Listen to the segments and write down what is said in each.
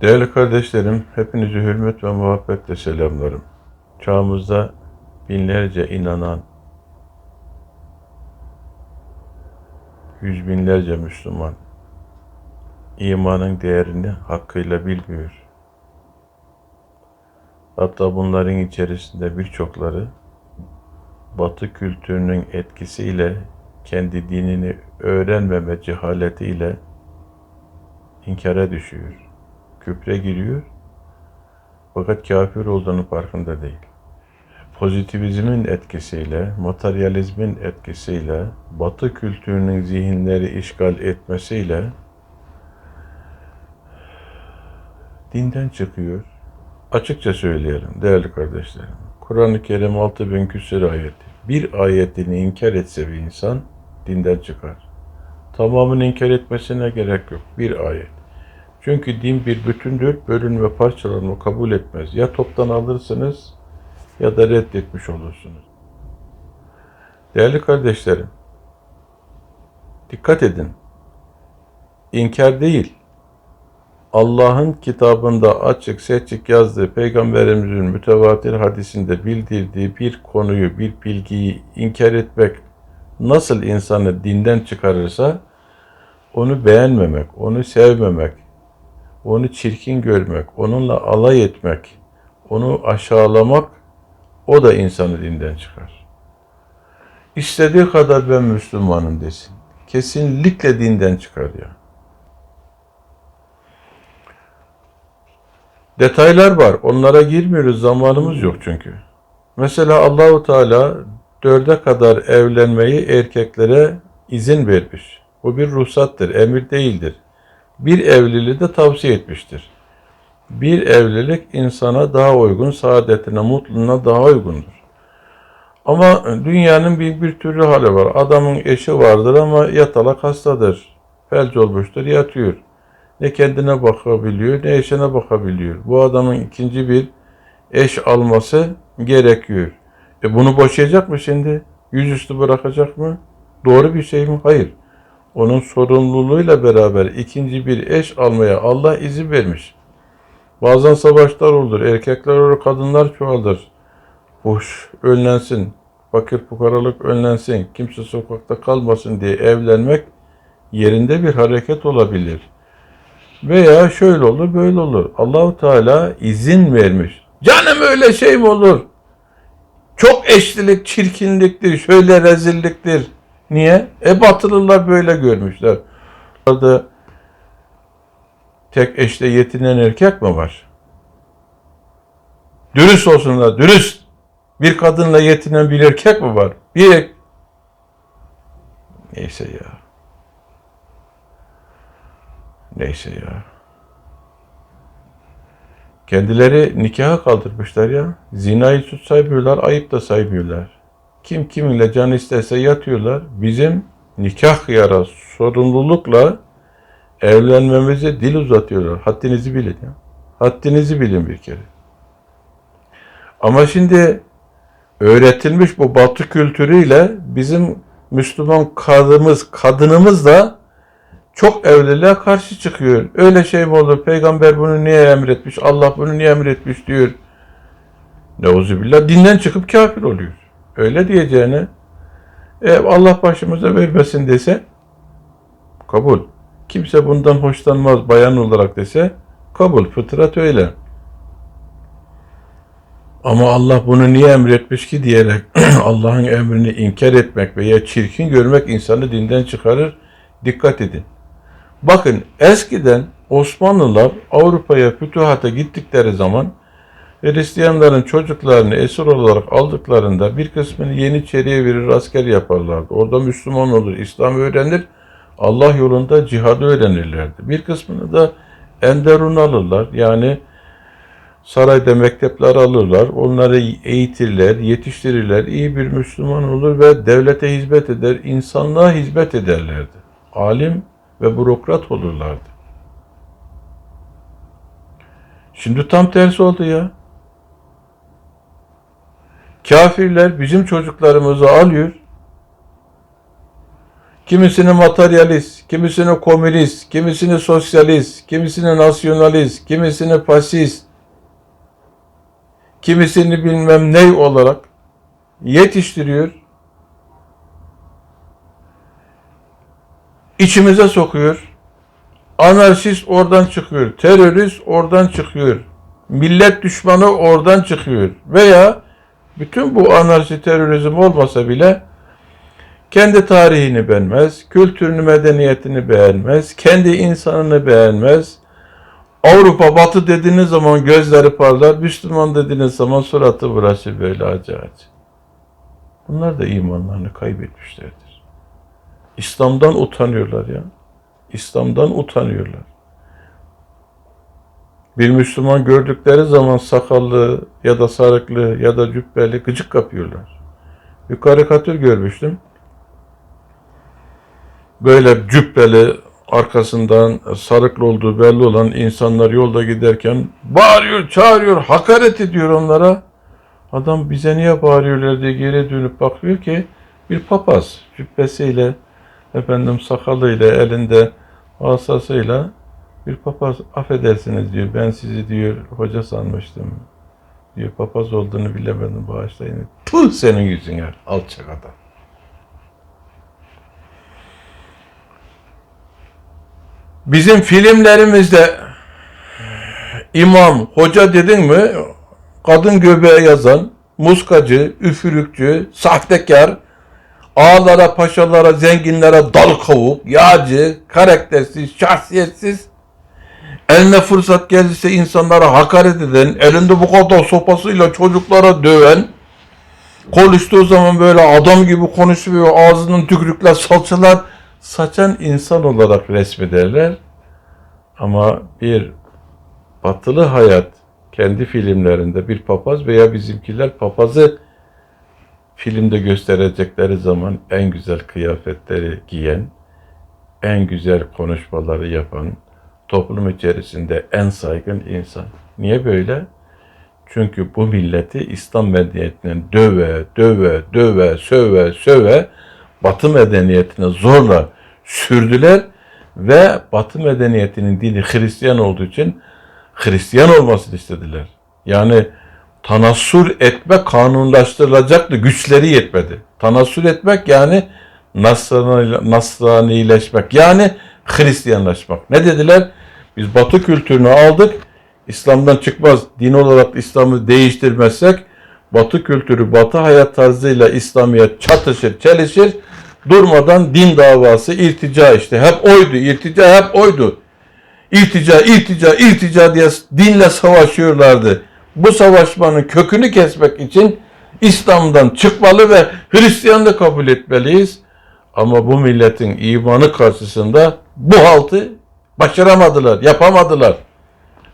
Değerli kardeşlerim, hepinizi hürmet ve muhabbetle selamlarım. Çağımızda binlerce inanan, yüz binlerce Müslüman imanın değerini hakkıyla bilmiyor. Hatta bunların içerisinde birçokları Batı kültürünün etkisiyle kendi dinini öğrenmeme cehaletiyle inkara düşüyor küfre giriyor. Fakat kafir olduğunu farkında değil. Pozitivizmin etkisiyle, materyalizmin etkisiyle, batı kültürünün zihinleri işgal etmesiyle dinden çıkıyor. Açıkça söyleyelim değerli kardeşlerim. Kur'an-ı Kerim 6000 küsur ayeti. Bir ayetini inkar etse bir insan dinden çıkar. Tamamını inkar etmesine gerek yok. Bir ayet. Çünkü din bir bütündür, bölünme parçalanma kabul etmez. Ya toptan alırsınız ya da reddetmiş olursunuz. Değerli kardeşlerim, dikkat edin. İnkar değil, Allah'ın kitabında açık seçik yazdığı, Peygamberimizin mütevatir hadisinde bildirdiği bir konuyu, bir bilgiyi inkar etmek nasıl insanı dinden çıkarırsa, onu beğenmemek, onu sevmemek, onu çirkin görmek, onunla alay etmek, onu aşağılamak o da insanı dinden çıkar. İstediği kadar ben Müslümanım desin. Kesinlikle dinden çıkar ya. Detaylar var. Onlara girmiyoruz. Zamanımız yok çünkü. Mesela Allahu Teala dörde kadar evlenmeyi erkeklere izin vermiş. Bu bir ruhsattır, emir değildir bir evliliği de tavsiye etmiştir. Bir evlilik insana daha uygun, saadetine, mutluluğuna daha uygundur. Ama dünyanın bir, bir türlü hali var. Adamın eşi vardır ama yatalak hastadır. Felç olmuştur, yatıyor. Ne kendine bakabiliyor, ne eşine bakabiliyor. Bu adamın ikinci bir eş alması gerekiyor. E bunu boşayacak mı şimdi? Yüzüstü bırakacak mı? Doğru bir şey mi? Hayır onun sorumluluğuyla beraber ikinci bir eş almaya Allah izin vermiş. Bazen savaşlar olur, erkekler olur, kadınlar çoğalır. Boş, önlensin, fakir fukaralık önlensin, kimse sokakta kalmasın diye evlenmek yerinde bir hareket olabilir. Veya şöyle olur, böyle olur. Allahu Teala izin vermiş. Canım öyle şey mi olur? Çok eşlilik, çirkinliktir, şöyle rezilliktir Niye? E batılılar böyle görmüşler. Orada tek eşle yetinen erkek mi var? Dürüst olsunlar, dürüst. Bir kadınla yetinen bir erkek mi var? Bir Neyse ya. Neyse ya. Kendileri nikaha kaldırmışlar ya. Zinayı saymıyorlar, ayıp da saymıyorlar. Kim kiminle can isterse yatıyorlar. Bizim nikah yara sorumlulukla evlenmemize dil uzatıyorlar. Haddinizi bilin ya. Haddinizi bilin bir kere. Ama şimdi öğretilmiş bu batı kültürüyle bizim Müslüman kadımız, kadınımız da çok evliliğe karşı çıkıyor. Öyle şey mi olur? Peygamber bunu niye emretmiş? Allah bunu niye emretmiş diyor. Neuzubillah dinden çıkıp kafir oluyor öyle diyeceğine e, Allah başımıza vermesin dese kabul. Kimse bundan hoşlanmaz bayan olarak dese kabul. Fıtrat öyle. Ama Allah bunu niye emretmiş ki diyerek Allah'ın emrini inkar etmek veya çirkin görmek insanı dinden çıkarır. Dikkat edin. Bakın eskiden Osmanlılar Avrupa'ya fütühata gittikleri zaman Hristiyanların çocuklarını esir olarak aldıklarında bir kısmını Yeniçeri'ye verir asker yaparlardı. Orada Müslüman olur, İslam öğrenir, Allah yolunda cihadı öğrenirlerdi. Bir kısmını da Enderun alırlar. Yani sarayda mektepler alırlar. Onları eğitirler, yetiştirirler. iyi bir Müslüman olur ve devlete hizmet eder, insanlığa hizmet ederlerdi. Alim ve bürokrat olurlardı. Şimdi tam tersi oldu ya. Kafirler bizim çocuklarımızı alıyor. Kimisini materyalist, kimisini komünist, kimisini sosyalist, kimisini nasyonalist, kimisini faşist, kimisini bilmem ney olarak yetiştiriyor. içimize sokuyor. Anarşist oradan çıkıyor. Terörist oradan çıkıyor. Millet düşmanı oradan çıkıyor. Veya bütün bu anarşi terörizm olmasa bile kendi tarihini beğenmez, kültürünü, medeniyetini beğenmez, kendi insanını beğenmez. Avrupa batı dediğiniz zaman gözleri parlar, Müslüman dediğiniz zaman suratı burası böyle acı acı. Bunlar da imanlarını kaybetmişlerdir. İslam'dan utanıyorlar ya. İslam'dan utanıyorlar. Bir Müslüman gördükleri zaman sakallı ya da sarıklı ya da cübbeli gıcık kapıyorlar. Bir karikatür görmüştüm. Böyle cübbeli arkasından sarıklı olduğu belli olan insanlar yolda giderken bağırıyor, çağırıyor, hakaret ediyor onlara. Adam bize niye bağırıyorlar diye geri dönüp bakıyor ki bir papaz cübbesiyle efendim sakalıyla elinde asasıyla bir papaz affedersiniz diyor. Ben sizi diyor hoca sanmıştım. Diyor papaz olduğunu bilemedim bağışlayın. Puh senin yüzüne alçak adam. Bizim filmlerimizde imam, hoca dedin mi kadın göbeğe yazan, muskacı, üfürükçü, sahtekar, ağalara, paşalara, zenginlere dal kavuk, yağcı, karaktersiz, şahsiyetsiz, eline fırsat gelirse insanlara hakaret eden, elinde bu kadar sopasıyla çocuklara döven, konuştuğu zaman böyle adam gibi konuşuyor, ağzının tükürükler, salçalar saçan insan olarak resmederler. Ama bir batılı hayat kendi filmlerinde bir papaz veya bizimkiler papazı filmde gösterecekleri zaman en güzel kıyafetleri giyen, en güzel konuşmaları yapan, toplum içerisinde en saygın insan. Niye böyle? Çünkü bu milleti İslam medeniyetinden döve, döve, döve, söve, söve Batı medeniyetine zorla sürdüler ve Batı medeniyetinin dini Hristiyan olduğu için Hristiyan olmasını istediler. Yani tanassur etme kanunlaştırılacaktı. Güçleri yetmedi. Tanassur etmek yani Nasrani, Nasranileşmek yani Hristiyanlaşmak. Ne dediler? Biz Batı kültürünü aldık. İslam'dan çıkmaz. Din olarak İslam'ı değiştirmezsek Batı kültürü, Batı hayat tarzıyla İslamiyet çatışır, çelişir. Durmadan din davası, irtica işte. Hep oydu, irtica hep oydu. İrtica, irtica, irtica diye dinle savaşıyorlardı. Bu savaşmanın kökünü kesmek için İslam'dan çıkmalı ve Hristiyanlığı kabul etmeliyiz. Ama bu milletin imanı karşısında bu haltı başaramadılar, yapamadılar.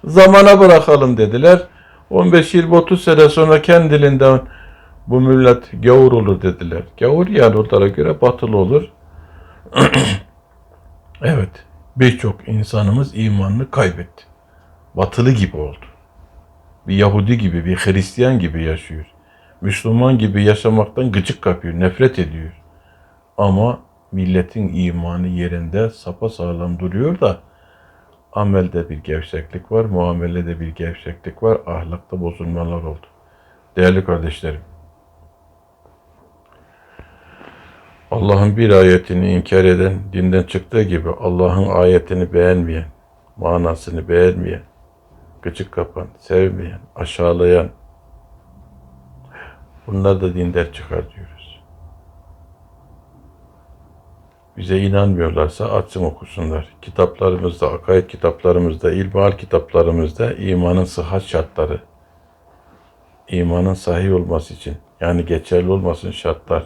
Zamana bırakalım dediler. 15 20 30 sene sonra kendiliğinden bu millet gavur olur dediler. Gavur yani onlara göre batılı olur. evet, birçok insanımız imanını kaybetti. Batılı gibi oldu. Bir Yahudi gibi, bir Hristiyan gibi yaşıyor. Müslüman gibi yaşamaktan gıcık kapıyor, nefret ediyor. Ama milletin imanı yerinde sapasağlam duruyor da amelde bir gevşeklik var, muamelede bir gevşeklik var, ahlakta bozulmalar oldu. Değerli kardeşlerim, Allah'ın bir ayetini inkar eden, dinden çıktığı gibi Allah'ın ayetini beğenmeyen, manasını beğenmeyen, gıcık kapan, sevmeyen, aşağılayan, bunlar da dinden çıkar diyoruz. Bize inanmıyorlarsa açsın okusunlar. Kitaplarımızda, akaid kitaplarımızda, ilmihal kitaplarımızda imanın sıhhat şartları, imanın sahih olması için, yani geçerli olmasın şartlar,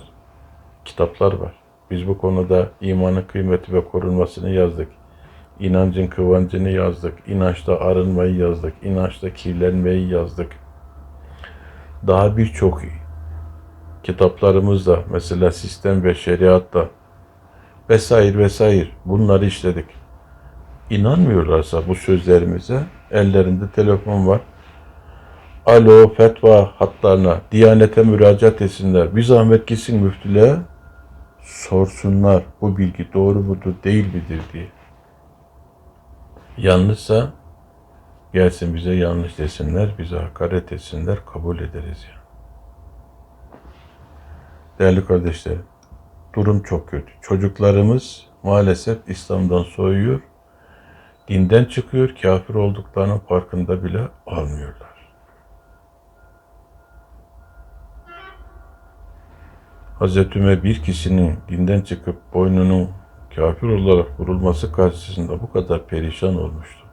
kitaplar var. Biz bu konuda imanın kıymeti ve korunmasını yazdık. İnancın kıvancını yazdık. İnançta arınmayı yazdık. İnançta kirlenmeyi yazdık. Daha birçok kitaplarımızda mesela sistem ve şeriatta vesaire vesaire bunları işledik. İnanmıyorlarsa bu sözlerimize ellerinde telefon var. Alo fetva hatlarına, Diyanete müracaat etsinler. Bir zahmet gitsin müftülüğe sorsunlar bu bilgi doğru mudur değil midir diye. Yanlışsa gelsin bize yanlış desinler, bize hakaret etsinler, kabul ederiz ya. Değerli kardeşlerim, durum çok kötü. Çocuklarımız maalesef İslam'dan soyuyor, dinden çıkıyor, kafir olduklarının farkında bile almıyorlar. Hazreti Ömer bir kişinin dinden çıkıp boynunun kafir olarak vurulması karşısında bu kadar perişan olmuştu.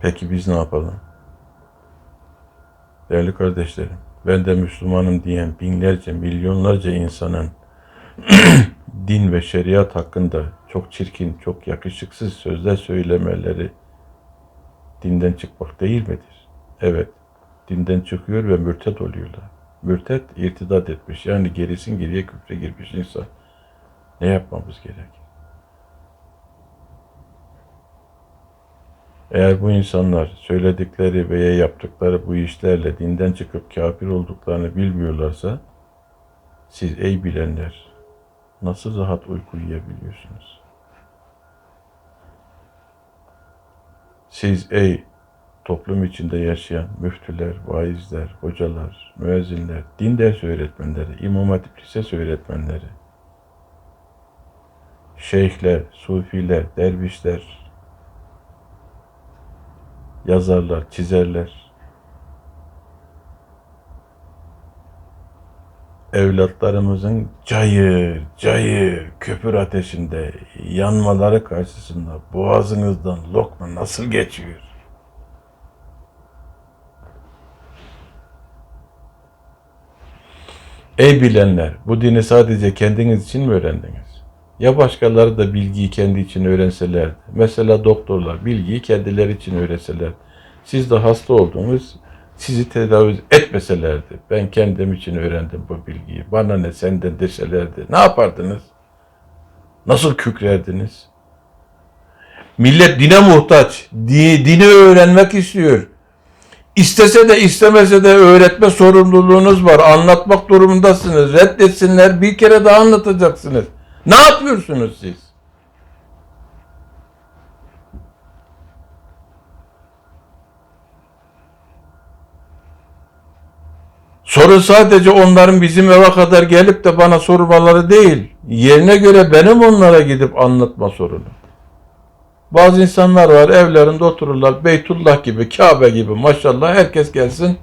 Peki biz ne yapalım? Değerli kardeşlerim, ben de Müslümanım diyen binlerce, milyonlarca insanın din ve şeriat hakkında çok çirkin, çok yakışıksız sözler söylemeleri dinden çıkmak değil midir? Evet, dinden çıkıyor ve mürtet oluyorlar. Mürtet irtidat etmiş. Yani gerisin geriye küfre girmiş insan. Ne yapmamız gerek? Eğer bu insanlar söyledikleri veya yaptıkları bu işlerle dinden çıkıp kafir olduklarını bilmiyorlarsa siz ey bilenler nasıl rahat uyku uyuyabiliyorsunuz? Siz ey toplum içinde yaşayan müftüler, vaizler, hocalar, müezzinler, din dersi öğretmenleri, imam hatip lisesi öğretmenleri, şeyhler, sufiler, dervişler, yazarlar, çizerler, evlatlarımızın cayır cayır köpür ateşinde yanmaları karşısında boğazınızdan lokma nasıl geçiyor? Ey bilenler, bu dini sadece kendiniz için mi öğrendiniz? Ya başkaları da bilgiyi kendi için öğrenselerdi? Mesela doktorlar bilgiyi kendileri için öğrenseler. Siz de hasta oldunuz, sizi tedavi etmeselerdi. Ben kendim için öğrendim bu bilgiyi. Bana ne senden deselerdi. Ne yapardınız? Nasıl kükrerdiniz? Millet dine muhtaç. Dini, dini öğrenmek istiyor. İstese de istemese de öğretme sorumluluğunuz var. Anlatmak durumundasınız. Reddetsinler bir kere daha anlatacaksınız. Ne yapıyorsunuz siz? Sorun sadece onların bizim eve kadar gelip de bana sormaları değil. Yerine göre benim onlara gidip anlatma sorunu. Bazı insanlar var evlerinde otururlar Beytullah gibi, Kabe gibi maşallah herkes gelsin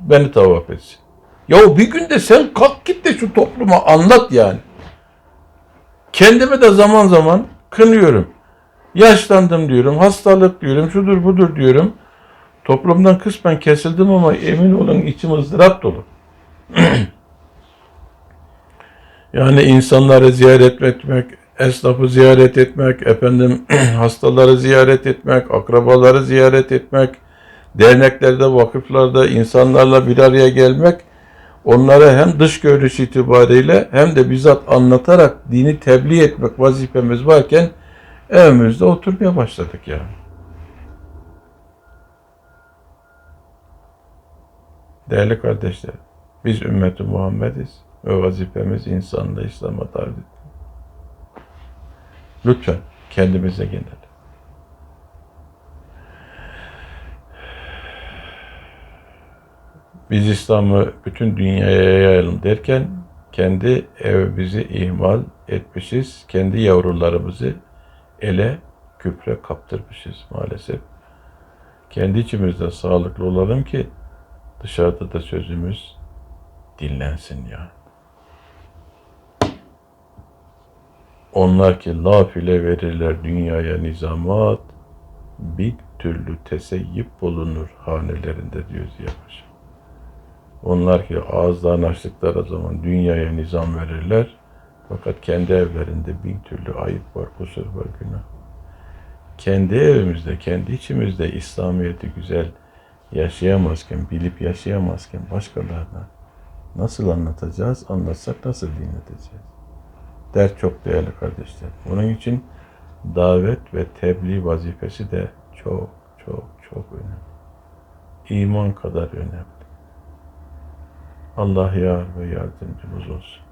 beni tavaf etsin. Ya bir günde sen kalk git de şu topluma anlat yani. Kendimi de zaman zaman kınıyorum. Yaşlandım diyorum, hastalık diyorum, şudur budur diyorum. Toplumdan kısmen kesildim ama emin olun içim ızdırap dolu. yani insanları ziyaret etmek, esnafı ziyaret etmek, efendim hastaları ziyaret etmek, akrabaları ziyaret etmek, derneklerde, vakıflarda insanlarla bir araya gelmek, onlara hem dış görünüş itibariyle hem de bizzat anlatarak dini tebliğ etmek vazifemiz varken evimizde oturmaya başladık yani. Değerli kardeşler, biz ümmeti Muhammediz ve vazifemiz insanlığı İslam'a davet. Lütfen kendimize gelelim. Biz İslam'ı bütün dünyaya yayalım derken kendi evimizi ihmal etmişiz. Kendi yavrularımızı ele küpre kaptırmışız maalesef. Kendi içimizde sağlıklı olalım ki dışarıda da sözümüz dinlensin ya. Onlar ki laf ile verirler dünyaya nizamat, bir türlü teseyyip bulunur hanelerinde diyor Ziya Paşa. Onlar ki ağızlarını açtıkları zaman dünyaya nizam verirler, fakat kendi evlerinde bin türlü ayıp var, kusur var, günah. Kendi evimizde, kendi içimizde İslamiyet'i güzel yaşayamazken, bilip yaşayamazken başkalarına nasıl anlatacağız, anlatsak nasıl dinleteceğiz? Dert çok değerli kardeşler. Onun için davet ve tebliğ vazifesi de çok çok çok önemli. İman kadar önemli. Allah yar ve yardımcımız olsun.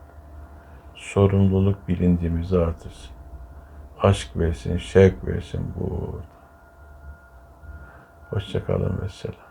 Sorumluluk bilincimizi artırsın. Aşk versin, şevk versin bu uğurda. Hoşçakalın ve selam.